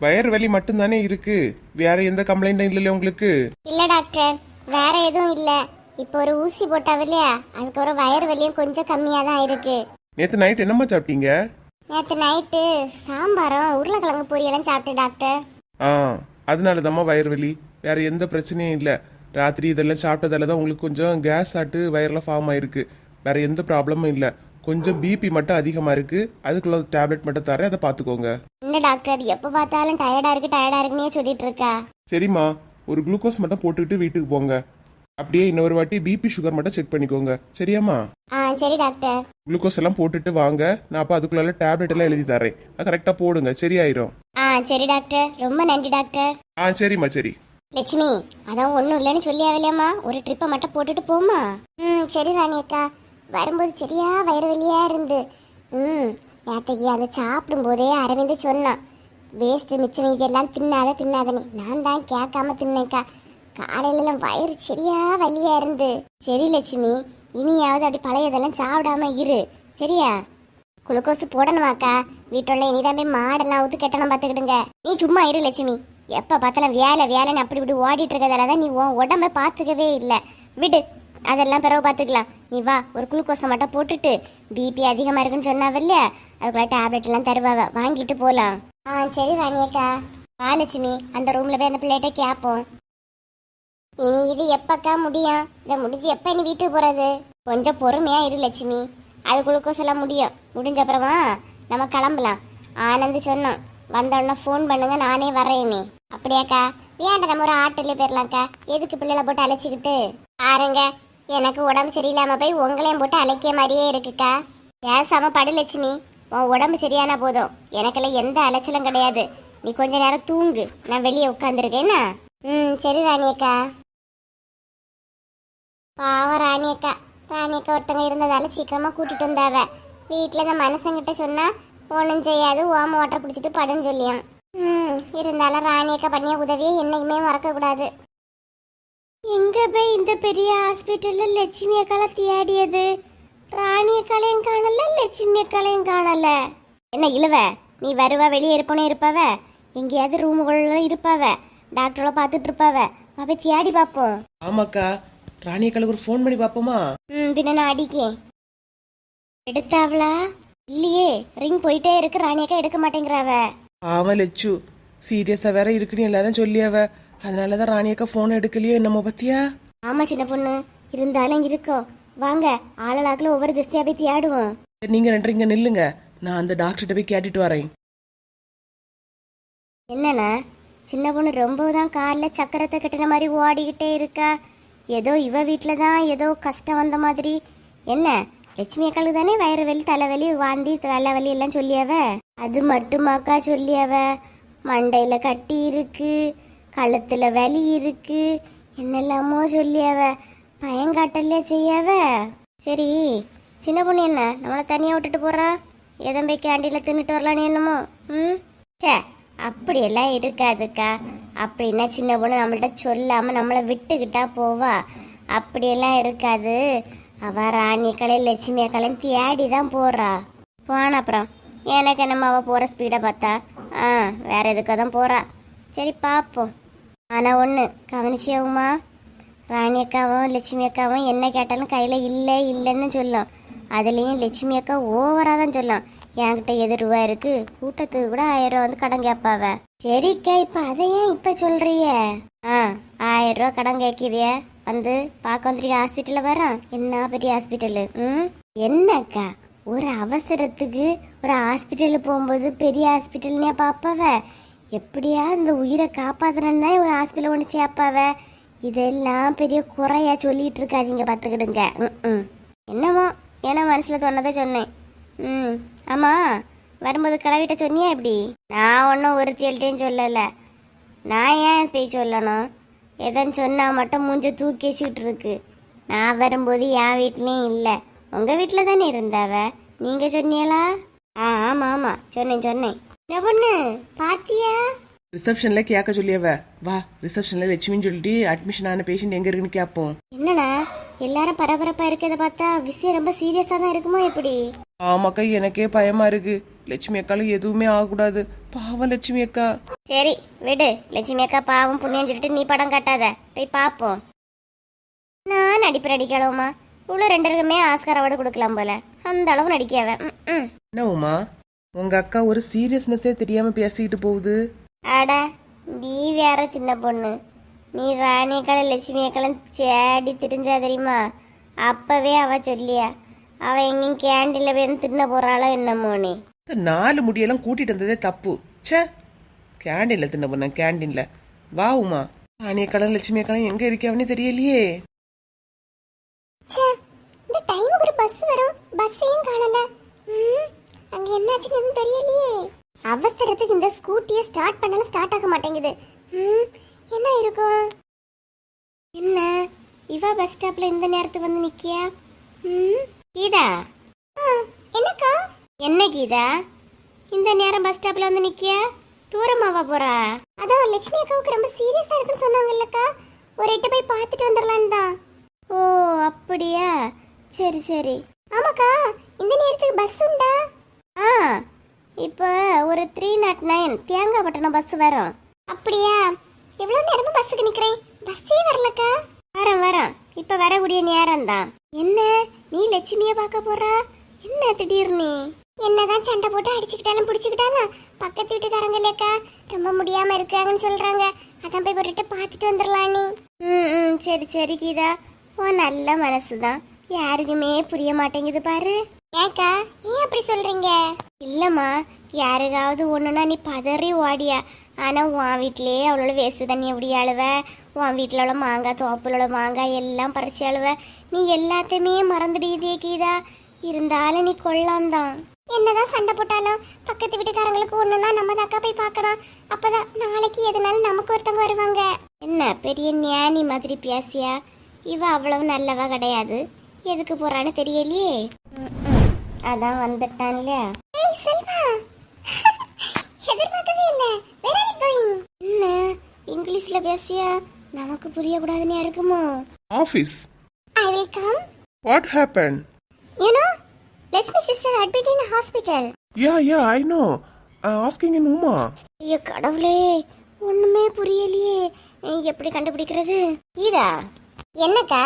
ஆ வயிறு வலி மட்டும்தானே இருக்கு? வேற எந்த கம்ப்ளைண்ட்டும் இல்லைல்ல உங்களுக்கு? இல்ல டாக்டர். வேற எதுவும் இல்ல. இப்போ ஒரு ஊசி போட்டாவ இல்லையா? அதுக்கப்புறம் வயிறு வலியும் கொஞ்சம் கம்மியா தான் இருக்கு நேற்று நைட் என்னம்மா சாப்பிட்டீங்க? நேற்று நைட்டு சாம்பாரும் உருளைக்கிழங்கு பொரியலும் சாப்பிட்டேன் டாக்டர். ஆ அதனால தாம்மா வயிறு வலி. வேற எந்த பிரச்சனையும் இல்லை. ராத்திரி இதெல்லாம் சாப்பிட்டதால தான் உங்களுக்கு கொஞ்சம் கேஸ் ஆட்டு வயிறுலாம் ஃபார்ம் ஆயிருக்கு. வேற எந்த ப்ராப்ளமும் இல்லை. கொஞ்சம் பிபி மட்டும் அதிகமாக இருக்கு. அதுக்குள்ள டேப்லெட் மட்டும் தரேன். அதை பார்த்துக்கோங்க. என்ன டாக்டர் எப்போ பார்த்தாலும் டயர்டா இருக்கு டயர்டா இருக்குன்னே சொல்லிட்டு இருக்கா? சரிம்மா. ஒரு குளுக்கோஸ் மட்டும் போட்டுக்கிட்டு வீட்டுக்கு போங்க. அப்படியே இன்னொரு வாட்டி பிபி சுகர் மட்டும் செக் பண்ணிக்கோங்க. சரியாம்மா? ஆ சரி டாக்டர் குளுக்கோஸ் எல்லாம் போட்டுட்டு வாங்க. நான் அப்போ அதுக்குள்ள டேப்லெட் எல்லாம் எழுதி தரேன் அது கரெக்டாக போடுங்க. சரியாயிரும். ஆ சரி டாக்டர் ரொம்ப நன்றி டாக்டர் ஆ சரிம்மா சரி. லட்சுமி அதான் ஒன்றும் இல்லைன்னு சொல்லியாவில்லையம்மா ஒரு ட்ரிப்பை மட்டும் போட்டுட்டு போமா ம் சரி ராணி அக்கா. வரும்போது சரியா வயிறு வலியா இருந்து. ம் நேத்தைக்கு அதை சாப்பிடும் போதே அரவிந்து சொன்னான். வேஸ்ட் மிச்சம் இதெல்லாம் தின்னாத தின்னாதனே நான் தான் கேட்காம தின்னேக்கா காலையிலலாம் வயிறு சரியா வலியா இருந்து. சரி லட்சுமி இனியாவது அப்படி பழையதெல்லாம் சாப்பிடாம இரு. சரியா? குளுக்கோஸ் போடணுமாக்கா? வீட்டுள்ள இனிதான் போய் மாடெல்லாம் ஊத்து கெட்டணும் பார்த்துக்கிடுங்க. நீ சும்மா இரு லட்சுமி. எப்போ பார்த்தாலும் வேலை வேலைன்னு அப்படி இப்படி ஓடிட்டு இருக்கிறதால தான் நீ உன் உடம்ப பார்த்துக்கவே இல்லை. விடு. அதெல்லாம் பிறகு பார்த்துக்கலாம். நீ வா ஒரு குளுக்கோஸை மட்டும் போட்டுட்டு பிபி அதிகமாக இருக்குன்னு சொன்னாவ இல்லையா? அதுக்குள்ள டேப்லெட் எல்லாம் தருவாவ. வாங்கிட்டு போகலாம் ஆ சரி ராணியக்கா வா லட்சுமி. அந்த ரூமில் போய் அந்த பிள்ளைகிட்ட கேட்போம் இனி இது எப்பக்கா முடியும்? இதை முடிஞ்சு எப்போ நீ வீட்டுக்கு போகிறது கொஞ்சம் பொறுமையாக இரு லட்சுமி. அது குளுக்கோஸ் எல்லாம் முடியும். முடிஞ்ச அப்புறமா நம்ம கிளம்பலாம். ஆனந்து சொன்னோம் வந்தோடனே ஃபோன் பண்ணுங்க நானே வரேன் அப்படியாக்கா? ஏன்டா நம்ம ஒரு ஆட்டோலேயே போயிடலாம்க்கா எதுக்கு பிள்ளைகளை போட்டு அழைச்சிக்கிட்டு? பாருங்க எனக்கு உடம்பு சரியில்லாமல் போய் உங்களையும் போட்டு அலைக்கிய மாதிரியே இருக்குக்கா. பேசாம படு லட்சுமி. உன் உடம்பு சரியானா போதும். எனக்கெல்லாம் எந்த அலைச்சலும் கிடையாது. நீ கொஞ்ச நேரம் தூங்கு. நான் வெளியே உட்காந்துருக்கேன்னா ம் சரி ராணியக்கா. பாவம் ராணியக்கா. ராணியக்கா ஒருத்தங்க இருந்ததால சீக்கிரமாக கூட்டிட்டு வந்தாவ. வீட்டில் இந்த மனுஷங்கிட்ட சொன்னால் ஒன்றும் செய்யாது. ஓம ஓட்டை பிடிச்சிட்டு படுன்னு சொல்லியான் ம் இருந்தாலும் ராணியக்கா பண்ணிய உதவியை என்னைக்குமே மறக்கக்கூடாது. எங்க போய் இந்த பெரிய ஹாஸ்பிட்டல்ல லட்சுமி அக்கால தேடியது? ராணி அக்காலையும் காணல லட்சுமி அக்காலையும் காணல. என்ன இழுவ? நீ வருவ வெளியே இருப்பனே இருப்பவ? எங்கேயாவது ரூமுக்குள்ள இருப்பவ? டாக்டரோட பார்த்துட்டு இருப்பவ? வா போய் தேடி பார்ப்போம். ஆமாக்கா. ராணியக்காளுக்கு ஒரு ஃபோன் பண்ணி பார்ப்போமா? ம் பின்ன நான் அடிக்கேன். எடுத்தாவளா? இல்லையே ரிங் போயிட்டே இருக்கு. ராணியக்கா எடுக்க மாட்டேங்கிறாவ. ஆமா லட்சு. சீரியஸா வேற இருக்குன்னு எல்லாரும் சொல்லியாவ. அதனாலதான் ராணியக்கா ஃபோன் எடுக்கலையோ என்னமோ பத்தியா? ஆமா சின்ன பொண்ணு. இருந்தாலும் இருக்கோம். வாங்க ஆளலாக்குல ஒவ்வொரு திசையா போய் தேடுவோம். நீங்க ரெண்டு இங்க நில்லுங்க. நான் அந்த டாக்டர்கிட்ட போய் கேட்டுட்டு வரேன். என்னண்ணா? சின்ன பொண்ணு ரொம்ப தான் காலில் சக்கரத்தை கட்டின மாதிரி ஓடிக்கிட்டே இருக்கா. ஏதோ இவ வீட்டில் தான் ஏதோ கஷ்டம் வந்த மாதிரி. என்ன? லட்சுமி அக்காளுக்கு தானே வயிறு வலி தலைவலி வாந்தி தலைவலி எல்லாம் சொல்லியாவ? அது மட்டுமாக்கா சொல்லியாவ. மண்டையில் கட்டி இருக்கு. கழுத்தில் வலி இருக்கு. என்னெல்லாமோ சொல்லியாவ பயங்காட்டல்லே செய்யாவ. சரி சின்ன பொண்ணு என்ன? நம்மளை தனியாக விட்டுட்டு போகிறா எதன் போய் கேண்டீனில் தின்னுட்டு வரலான்னு என்னமோ? ம்? சே அப்படியெல்லாம் இருக்காதுக்கா. அப்படின்னா சின்ன பொண்ணு நம்மள்ட்ட சொல்லாமல் நம்மளை விட்டுக்கிட்டா போவா. அப்படியெல்லாம் இருக்காது. அவ ராணியக்களையும் லட்சுமி அக்களையும் தேடி தான் போடுறா போன அப்புறம் எனக்கு என்னமோ அவள் போகிற ஸ்பீடை பார்த்தா ஆ வேற எதுக்காக தான் போகிறா சரி பார்ப்போம் ஆனால் ஒன்று கவனிச்சியாவுமா ராணி அக்காவும் லட்சுமி அக்காவும் என்ன கேட்டாலும் கையில் இல்லை இல்லைன்னு சொல்லும். அதுலேயும் லட்சுமி அக்கா ஓவராக தான் சொல்லும். என்கிட்ட எது ரூபா இருக்கு? கூட்டத்துக்கு கூட ஆயிரம் ரூபா வந்து கடன் கேட்பாவ. சரிக்கா இப்போ அதை ஏன் இப்போ சொல்கிறிய ஆ ஆயிரம் ரூபா கடன் கேட்கிவிய. வந்து பார்க்க வந்துருக்க ஹாஸ்பிட்டலில் வரோம் என்ன பெரிய ஹாஸ்பிட்டலு? ம்? என்னக்கா? ஒரு அவசரத்துக்கு ஒரு ஹாஸ்பிட்டலுக்கு போகும்போது பெரிய ஹாஸ்பிட்டல்னே பார்ப்பாவ. எப்படியா இந்த உயிரை காப்பாத்துறேன்னு தான் ஒரு ஹாஸ்பிட்டல் ஒன்று சேப்பாவ? இதெல்லாம் பெரிய குறையா சொல்லிட்டு இருக்காதீங்க பார்த்துக்கிடுங்க. ம் என்னமோ ஏன்னா மனசில் தோணதை சொன்னேன். ம் ஆமாம் வரும்போது கிளவிட்ட சொன்னியா எப்படி நான் ஒன்றும் ஒருத்தியல்ட்டையும் சொல்லலை. நான் ஏன் போய் சொல்லணும்? எதன்னு சொன்னால் மட்டும் மூஞ்ச தூக்கி வச்சுக்கிட்டு இருக்கு. நான் வரும்போது என் வீட்லேயும் இல்லை. உங்கள் வீட்டில் தானே இருந்தாவ? நீங்கள் சொன்னீங்களா? ஆ ஆமாம் ஆமாம் சொன்னேன் சொன்னேன். என்ன பொண்ணு பாத்தியா? ரிசப்ஷன்ல கேட்க சொல்லியாவ. வா ரிசப்ஷன்ல லட்சுமின்னு சொல்லிட்டு அட்மிஷன் ஆன பேஷண்ட் எங்க இருக்குன்னு கேட்போம் என்னடா? எல்லாரும் பரபரப்பா இருக்கிறத பார்த்தா விஷயம் ரொம்ப சீரியஸா தான் இருக்குமோ எப்படி? ஆமாக்கா எனக்கே பயமா இருக்கு. லட்சுமி அக்காளுக்கு எதுவுமே ஆகக்கூடாது. பாவம் லட்சுமி அக்கா. சரி விடு. லட்சுமி அக்கா பாவம் புண்ணியம் சொல்லிட்டு நீ படம் காட்டாத. போய் பார்ப்போம் நான் நடிப்பு நடிக்கலாமா? இவ்வளோ ரெண்டு பேருக்குமே ஆஸ்கார் அவார்டு கொடுக்கலாம் போல. அந்த அளவு நடிக்காவ. ம். என்ன உமா? உங்க அக்கா ஒரு சீரியஸ்னஸே தெரியாம பேசிக்கிட்டு போகுது. அட நீ வேற சின்ன பொண்ணு. நீ ராணியக்கால லட்சுமி அக்காலும் சேடி திரிஞ்சா தெரியுமா? அப்பவே அவ சொல்லியா அவ எங்கேயும் கேண்டீன்ல போய் தின்ன போறாளோ என்னமோ நீ. இந்த நாலு முடியெல்லாம் கூட்டிட்டு வந்ததே தப்பு. ச்சே கேண்டீன்ல தின்ன பண்ண கேண்டீன்ல வா உமா. ராணியக்காலும் லட்சுமி அக்காலும் எங்க இருக்காவனே தெரியலையே. இந்த டைமுக்கு ஒரு பஸ் வரும். பஸ்ஸையும் காணல? அங்க என்னாச்சுன்னு எதுவும் தெரியலையே. அவசரத்துக்கு இந்த ஸ்கூட்டியை ஸ்டார்ட் பண்ணாலும் ஸ்டார்ட் ஆக மாட்டேங்குது. ம், என்ன இருக்கும்? என்ன? இவா பஸ் ஸ்டாப்ல இந்த நேரத்துக்கு வந்து நிக்கியா? ம், கீதா? என்னக்கா? என்ன கீதா? இந்த நேரம் பஸ் ஸ்டாப்ல வந்து நிக்கியா? தூரமாவா போறா? அதான் லட்சுமி அக்காவுக்கு ரொம்ப சீரியஸா இருக்குன்னு சொன்னாங்கல்லக்கா ஒரு எட்டு போய் பார்த்துட்டு வந்துடலான்னு தான். ஓ அப்படியா? சரி சரி. ஆமாக்கா இந்த நேரத்துக்கு பஸ் உண்டா ஆ இப்போ ஒரு த்ரீ நாட் நைன் தேங்காய் பட்டணம் பஸ் வரும். அப்படியா? எவ்வளோ நேரமா பஸ்ஸுக்கு நிக்கிறேன்? பஸ்ஸே வரலக்கா. வரேன் வரேன். இப்போ வரக்கூடிய நேரம் தான் என்ன? நீ லட்சுமியை பார்க்க போறா? என்ன திடீர்னு? என்னதான் சண்டை போட்டு அடிச்சுக்கிட்டாலும் பிடிச்சிக்கிட்டாலும் பக்கத்து வீட்டுக்காரங்க இல்லக்கா ரொம்ப முடியாம இருக்காங்கன்னு சொல்றாங்க. அதான் போய் போட்டுட்டு பார்த்துட்டு வந்துடலாம் நீ. ம் ம் சரி சரி கீதா. ஓ நல்ல மனசுதான். யாருக்குமே புரிய மாட்டேங்குது பாரு. ஏக்கா ஏன் அப்படி சொல்றீங்க? இல்லம்மா யாருக்காவது ஒண்ணுனா நீ பதறி ஓடியா. ஆனா உன் வீட்லயே அவளோட வேஸ்ட் தண்ணி எப்படி அழுவ? உன் வீட்டில் உள்ள மாங்காய் தோப்புல உள்ள மாங்காய் எல்லாம் பறிச்சு அழுவ. நீ எல்லாத்தையுமே மறந்துடுதே கீதா. இருந்தாலும் நீ கொள்ளாந்தான். என்னதான் சண்டை போட்டாலும் பக்கத்து வீட்டுக்காரங்களுக்கு ஒண்ணுனா நம்ம அக்கா போய் பார்க்கணும். அப்பதான் நாளைக்கு எதுனாலும் நமக்கு ஒருத்தவங்க வருவாங்க. என்ன பெரிய ஞானி மாதிரி பேசியா? இவ அவ்வளவு நல்லவ கிடையாது. எதுக்கு போறான்னு தெரியலையே. அதான் வந்துட்டான்ல ஏய் செல்வா எதிர்பார்க்கவே இல்ல. வேர் ஆர் யூ கோயிங் என்ன? இங்கிலீஷ்ல பேசியா? நமக்கு புரிய கூடாதுன்னு இருக்குமோ office I will come what happen you know Lakshmi sister admit in hospital yeah yeah I know asking in Uma ஐயோ கடவுளே ஒண்ணுமே புரியலையே. எப்படி கண்டுபிடிக்கிறது? கீதா. என்னக்கா?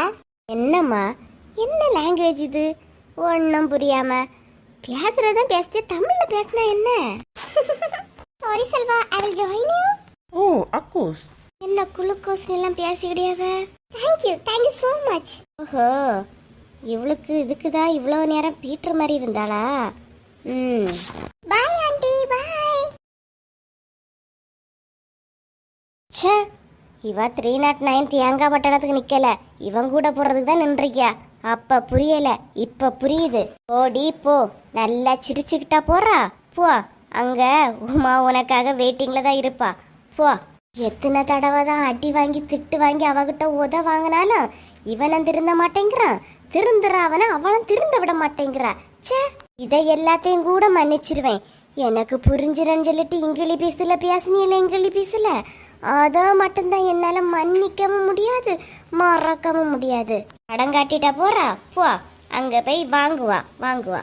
என்னம்மா? என்ன லாங்குவேஜ் இது? ஒன்றும் புரியாம. பேசுறதும் பேசிட்டு தமிழ்ல பேசினா என்ன? Sorry Selva. I will join you oh occurs என்ன குளுக்கோஸ் எல்லாம் பேசிக்கிடியாவ thank you thank you so much ஓஹோ. இவளுக்கு இதுக்கு தான் இவ்வளோ நேரம் பீட்டர் மாதிரி இருந்தாளா? ம். பாய் ஆண்டி பாய் ச்சே. இவ த்ரீ நாட் நைன் தேங்காய் பட்டணத்துக்கு நிக்கல. இவன் கூட போறதுக்கு தான் நின்றிருக்கியா. அப்ப புரியல. இப்ப புரியுது. ஓடி போ. நல்லா சிரிச்சுக்கிட்டா போறா. போ. அங்கே உமா உனக்காக வெயிட்டிங்கில் தான் இருப்பா. போ. எத்தனை தடவை தான் அடி வாங்கி திட்டு வாங்கி அவகிட்ட உத வாங்கினாலும் இவனும் திருந்த மாட்டேங்கிறான். திருந்துற அவனை அவனும் திருந்த விட மாட்டேங்கிறா. ச்சே. இதை எல்லாத்தையும் கூட மன்னிச்சிருவேன். எனக்கு புரிஞ்சிரன்னு சொல்லிட்டு இங்கிலி பீஸில் பேசுனியில இங்கிலி பீஸில் அதை மட்டும்தான் என்னால் மன்னிக்கவும் முடியாது மறக்கவும் முடியாது. படம் காட்டிட்டா போறா. போ. அங்கே போய் வாங்குவா வாங்குவா.